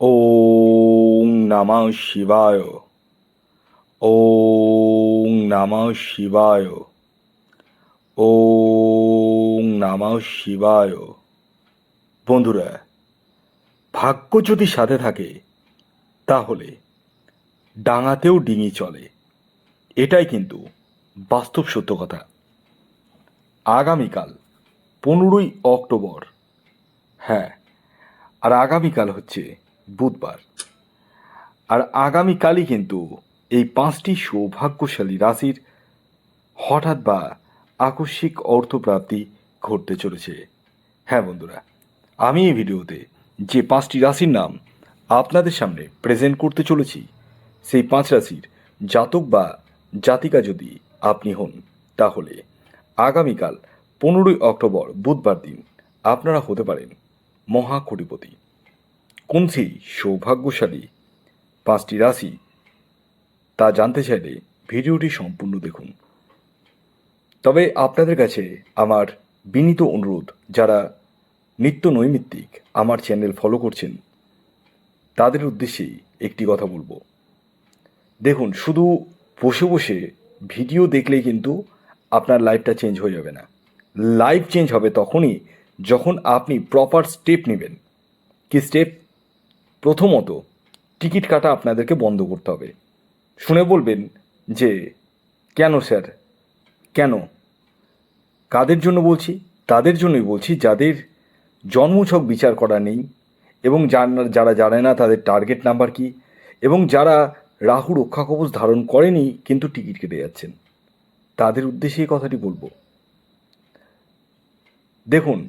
ওং নমঃ শিবায়। ওং নমঃ শিবায়। ওং নমঃ শিবায়। বন্ধুরা, ভাগ্য যদি সাথে থাকে, তাহলে ডাঙাতেও ডিঙি চলে। এটাই কিন্তু বাস্তব সত্য কথা। আগামীকাল পনেরোই অক্টোবর হ্যাঁ আর আগামীকাল হচ্ছে বুধবার। আর আগামীকালই কিন্তু এই পাঁচটি সৌভাগ্যশালী রাশির হঠাৎ বা আকস্মিক অর্থপ্রাপ্তি ঘটতে চলেছে। হ্যাঁ বন্ধুরা, আমি এই ভিডিওতে যে পাঁচটি রাশির নাম আপনাদের সামনে প্রেজেন্ট করতে চলেছি, সেই পাঁচ রাশির জাতক বা জাতিকা যদি আপনি হন, তাহলে আগামীকাল পনেরোই অক্টোবর বুধবার দিন আপনারা হতে পারেন মহা কোটিপতি কোন সেই সৌভাগ্যশালী? পাঁচটি রাশি? তা জানতে চাইলে ভিডিওটি সম্পূর্ণ দেখুন। তবে আপনাদের কাছে আমার বিনীত অনুরোধ, যারা নিত্য নৈমিত্তিক আমার চ্যানেল ফলো করছেন, তাদের উদ্দেশ্যেই একটি কথা বলব। দেখুন, শুধু বসে বসে ভিডিও দেখলেই কিন্তু আপনার লাইফটা চেঞ্জ হয়ে যাবে না। লাইফ চেঞ্জ হবে তখনই যখন আপনি প্রপার স্টেপ নেবেন। কি স্টেপ? প্রথমত টিকিট কাটা আপনাদেরকে বন্ধ করতে হবে। শুনে বলবেন যে, কেন স্যার? কেন? কাদের জন্য বলছি? তাদের জন্যই বলছি যাদের জন্মছক বিচার করা নেই এবং যার- যারা জানে না তাদের টার্গেট নাম্বার কি এবং যারা রাহু রক্ষা কবচ ধারণ করেনি কিন্তু টিকিট কেটে যাচ্ছেন। তাদের উদ্দেশ্যে এই কথাটি বলব। দেখুন,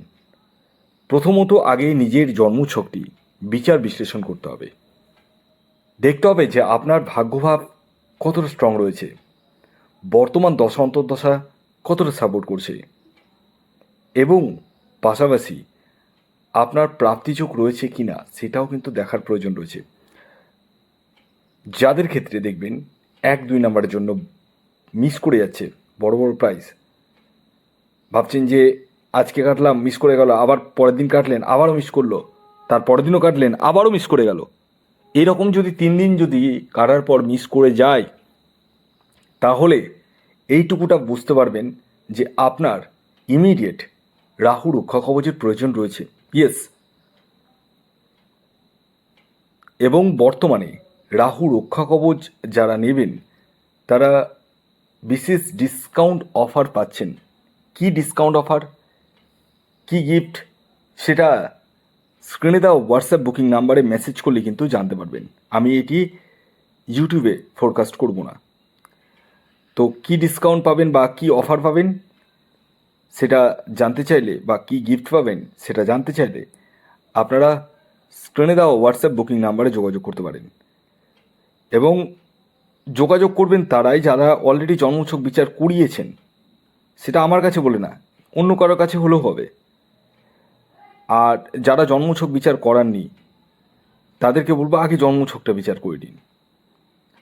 প্রথমত আগে নিজের জন্মছকটি বিচার বিশ্লেষণ করতে হবে। দেখতে হবে যে আপনার ভাগ্যভাব কতটা স্ট্রং রয়েছে। বর্তমান দশা অন্তর্দশা কতটা সাপোর্ট করছে। এবং পাশাপাশি আপনার প্রাপ্তিযোগ রয়েছে কি না সেটাও কিন্তু দেখার প্রয়োজন রয়েছে। যাদের ক্ষেত্রে দেখবেন এক, দুই নাম্বারের জন্য মিস করে যাচ্ছে, বড় বড় প্রাইস ভাবছেন যে আজকে কাটলাম মিস করে গেল, আবার পরের দিন কাটলেন, আবারও মিস করল। তার পরের দিনও কাটলেন, আবারও মিস করে গেল। এরকম যদি তিন দিন যদি কাটার পর মিস করে যায়, তাহলে এইটুকুটা বুঝতে পারবেন যে আপনার ইমিডিয়েট রাহু রক্ষা কবচের প্রয়োজন রয়েছে। ইয়েস এবং বর্তমানে রাহু রক্ষা কবচ যারা নেবেন, তারা বিশেষ ডিসকাউন্ট অফার পাচ্ছেন। কি ডিসকাউন্ট অফার কি গিফট সেটা স্ক্রিনে দেওয়া হোয়াটসঅ্যাপ বুকিং নাম্বারে মেসেজ করলে কিন্তু জানতে পারবেন। আমি এটি ইউটিউবে ফোরকাস্ট করব না। তো কি ডিসকাউন্ট পাবেন বা কি অফার পাবেন, সেটা জানতে চাইলে বা কি গিফট পাবেন, সেটা জানতে চাইলে আপনারা স্ক্রিনে দেওয়া হোয়াটসঅ্যাপ বুকিং নাম্বারে যোগাযোগ করতে পারেন। এবং যোগাযোগ করবেন তারাই যারা অলরেডি জন্মছক বিচার করিয়েছেন, সেটা আমার কাছে বলে না, অন্য কারোর কাছে হলেও হবে। আর যারা জন্মছক বিচার করাননি, তাদেরকে বলব আগে জন্মছকটা বিচার করে দিন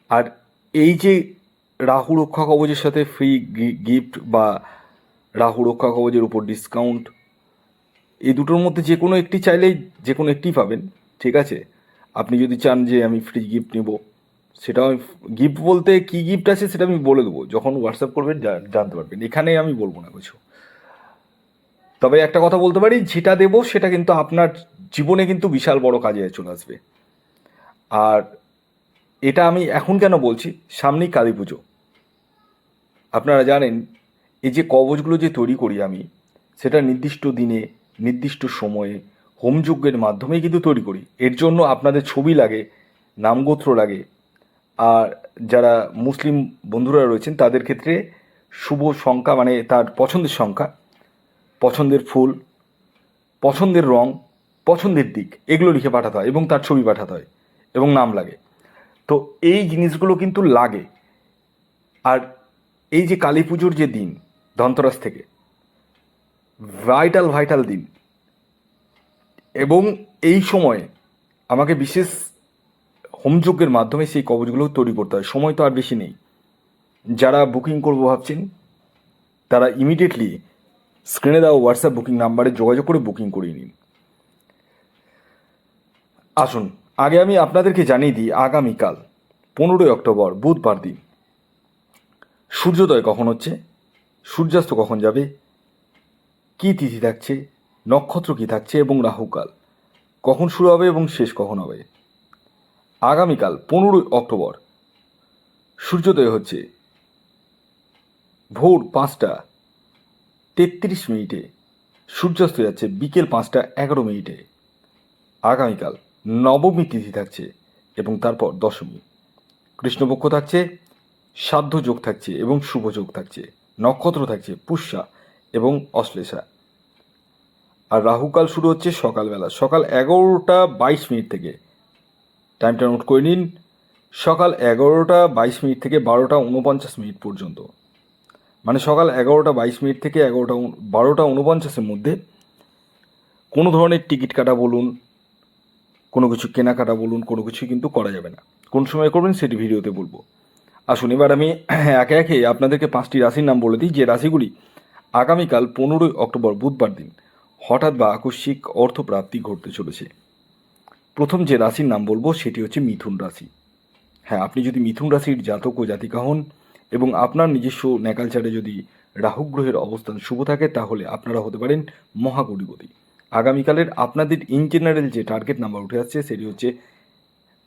আর এই যে রাহু রক্ষা কবচের সাথে ফ্রি গিফট বা রাহু রক্ষা কবচের উপর ডিসকাউন্ট এই দুটোর মধ্যে যে কোনো একটি চাইলেই যে কোনো একটি পাবেন, ঠিক আছে? আপনি যদি চান যে আমি ফ্রি গিফট নেব সেটা আমি গিফট বলতে কী গিফট আছে সেটা আমি বলে দেবো। যখন হোয়াটসঅ্যাপ করবেন জানতে পারবেন। এখানে আমি বলব না কিছু। তবে একটা কথা বলতে পারি, যেটা দেব সেটা কিন্তু আপনার জীবনে কিন্তু বিশাল বড় কাজে চলে আসবে। আর এটা আমি এখন কেন বলছি? সামনেই কালী পুজো। আপনারা জানেন, এই যে কবচগুলো যে তৈরি করি আমি, সেটা নির্দিষ্ট দিনে, নির্দিষ্ট সময়ে হোমযজ্ঞের মাধ্যমেই কিন্তু তৈরি করি। এর জন্য আপনাদের ছবি লাগে, নামগোত্র লাগে। আর যারা মুসলিম বন্ধুরা রয়েছেন, তাদের ক্ষেত্রে শুভ সংখ্যা মানে তার পছন্দের সংখ্যা পছন্দের ফুল, পছন্দের রং, পছন্দের দিক, এগুলো লিখে পাঠাতে হয় এবং তার ছবি পাঠাতে হয় এবং নাম লাগে। তো এই জিনিসগুলো কিন্তু লাগে। আর এই যে কালী পুজোর যে দিন, ধনতেরাস থেকে ভাইটাল ভাইটাল দিন, এবং এই সময়ে আমাকে বিশেষ হোমযজ্ঞের মাধ্যমে সেই কবচগুলো তৈরি করতে হয়। সময় তো আর বেশি নেই। যারা বুকিং করব ভাবছেন, তারা ইমিডিয়েটলি স্ক্রিনে দেওয়া হোয়াটসঅ্যাপ বুকিং নাম্বারে যোগাযোগ করে বুকিং করিয়ে নিন। আসুন, আগে আমি আপনাদেরকে জানিয়ে দিই, আগামীকাল, পনেরোই অক্টোবর, বুধবার দিন। সূর্যোদয় কখন হচ্ছে? সূর্যাস্ত কখন যাবে? কী তিথি থাকছে? নক্ষত্র কী থাকছে? এবং রাহুকাল। কখন শুরু হবে এবং শেষ কখন হবে? আগামীকাল, পনেরোই অক্টোবর, সূর্যোদয় হচ্ছে ভোর পাঁচটা। তেত্রিশ মিনিটে। সূর্যাস্ত যাচ্ছে বিকেল পাঁচটা এগারো মিনিটে। আগামীকাল নবমী তিথি থাকছে এবং তারপর দশমী। কৃষ্ণপক্ষ থাকছে, সাধ্য যোগ থাকছে এবং শুভ যোগ থাকছে। নক্ষত্র থাকছে পুষ্যা এবং অশ্লেষা। আর রাহুকাল শুরু হচ্ছে সকালবেলা। সকাল এগারোটা বাইশ মিনিট থেকে। টাইমটা নোট করে নিন। সকাল এগারোটা বাইশ মিনিট থেকে বারোটা উনপঞ্চাশ মিনিট পর্যন্ত। মানে সকাল এগারোটা বাইশ মিনিট থেকে এগারোটা বারোটা উনপঞ্চাশের মধ্যে কোনো ধরনের টিকিট কাটা বলুন, কোনো কিছু কেনাকাটা বলুন, কোনো কিছু কিন্তু করা যাবে না। কোন সময় করবেন সেটি ভিডিওতে বলব। আসুন, এবার আমি একে একে আপনাদেরকে পাঁচটি রাশির নাম বলে দিই, যে রাশিগুলি আগামীকাল পনেরোই অক্টোবর বুধবার দিন হঠাৎ বা আকস্মিক অর্থপ্রাপ্তি ঘটতে চলেছে। প্রথম যে রাশির নাম বলব সেটি হচ্ছে মিথুন রাশি। হ্যাঁ আপনি যদি মিথুন রাশির জাতক ও জাতিকা হন এবং আপনার নিজস্ব ন্যাকালচারে যদি রাহু গ্রহের অবস্থান শুভ থাকে, তাহলে আপনারা হতে পারেন মহাকটিপতি। আগামীকালের আপনাদের ইন জেনারেল যে টার্গেট নাম্বার উঠে আসছে, সেটি হচ্ছে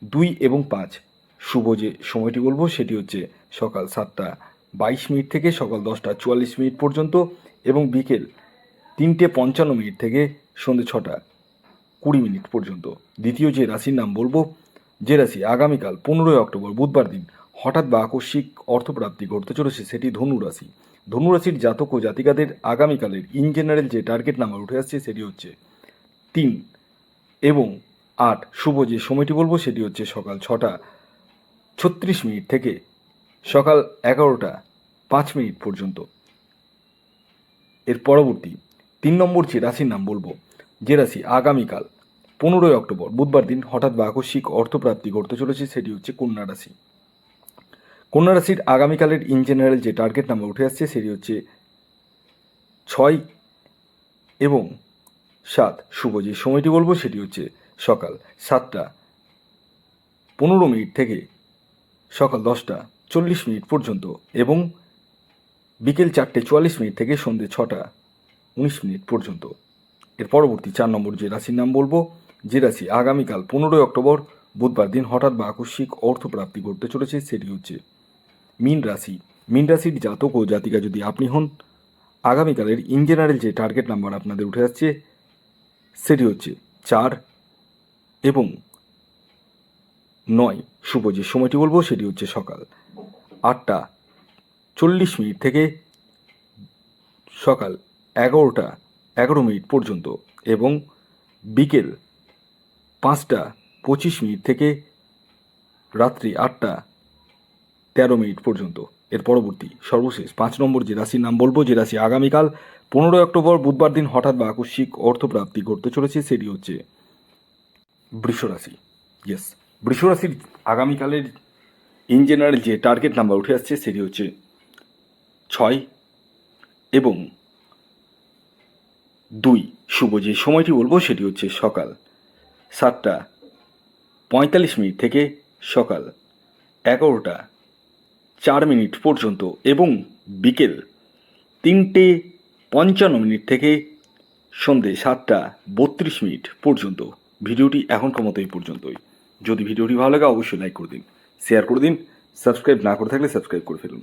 দুই এবং পাঁচ। শুভ যে সময়টি বলব, সেটি হচ্ছে সকাল সাতটা বাইশ মিনিট থেকে সকাল দশটা চুয়াল্লিশ মিনিট পর্যন্ত এবং বিকেল তিনটে পঞ্চান্ন মিনিট থেকে সন্ধ্যে ছটা কুড়ি মিনিট পর্যন্ত। দ্বিতীয় যে রাশির নাম বলব, যে রাশি আগামীকাল পনেরোই অক্টোবর, বুধবার দিন হঠাৎ বা আকস্মিক অর্থপ্রাপ্তি ঘটতে চলেছে, সেটি ধনু রাশি। ধনু রাশির জাতক ও জাতিকাদের আগামীকালের ইন জেনারেল যে টার্গেট নাম্বার উঠে আসছে, সেটি হচ্ছে তিন এবং আট। শুভ যে সময়টি বলব, সেটি হচ্ছে সকাল ছটা ছত্রিশ মিনিট থেকে সকাল এগারোটা পাঁচ মিনিট পর্যন্ত। এর পরবর্তী তিন নম্বর যে রাশির নাম বলব, যে রাশি আগামীকাল পনেরোই অক্টোবর, বুধবার দিন হঠাৎ বা আকস্মিক অর্থপ্রাপ্তি ঘটতে চলেছে, সেটি হচ্ছে কন্যা রাশি। কন্যা রাশির আগামীকালের ইন জেনারেল যে টার্গেট নাম্বার উঠে আসছে সেটি হচ্ছে ছয় এবং সাত। শুভ যে সময়টি বলব সেটি হচ্ছে সকাল সাতটা পনেরো মিনিট থেকে সকাল দশটা চল্লিশ মিনিট পর্যন্ত এবং বিকেল চারটে চুয়াল্লিশ মিনিট থেকে সন্ধ্যে ছটা উনিশ মিনিট পর্যন্ত। এর পরবর্তী চার নম্বর যে রাশির নাম বলব, যে রাশি আগামীকাল পনেরোই অক্টোবর বুধবার দিন হঠাৎ বা আকস্মিক অর্থপ্রাপ্তি ঘটতে চলেছে সেটি হচ্ছে মীন রাশি। মীন রাশির জাতক ও জাতিকা যদি আপনি হন, আগামীকালের ইন জেনারেল যে টার্গেট নাম্বার আপনাদের উঠে আসছে, সেটি হচ্ছে চার এবং নয়। শুভ যে সময়টি বলব, সেটি হচ্ছে সকাল আটটা চল্লিশ মিনিট থেকে সকাল এগারোটা এগারো মিনিট পর্যন্ত এবং বিকেল পাঁচটা পঁচিশ মিনিট থেকে রাত্রি আটটা তেরো মিনিট পর্যন্ত। এর পরবর্তী, সর্বশেষ পাঁচ নম্বর যে রাশির নাম বলব, যে রাশি আগামীকাল পনেরোই অক্টোবর বুধবার দিন হঠাৎ বা আকস্মিক অর্থপ্রাপ্তি ঘটতে চলেছে, সেটি হচ্ছে বৃষ রাশি। ইয়েস বৃষ রাশির আগামীকালের ইন জেনারেল যে টার্গেট নাম্বার উঠে আসছে, সেটি হচ্ছে ছয় এবং দুই। শুভ যে সময়টি বলব, সেটি হচ্ছে সকাল সাতটা পঁয়তাল্লিশ মিনিট থেকে সকাল এগারোটা চার মিনিট পর্যন্ত এবং বিকেল তিনটে পঞ্চান্ন মিনিট থেকে সন্ধে সাতটা বত্রিশ মিনিট পর্যন্ত। ভিডিওটি এখনকার মতো এই পর্যন্তই। যদি ভিডিওটি ভালো লাগে, অবশ্যই লাইক করে দিন শেয়ার করে দিন সাবস্ক্রাইব না করে থাকলে সাবস্ক্রাইব করে ফেলুন।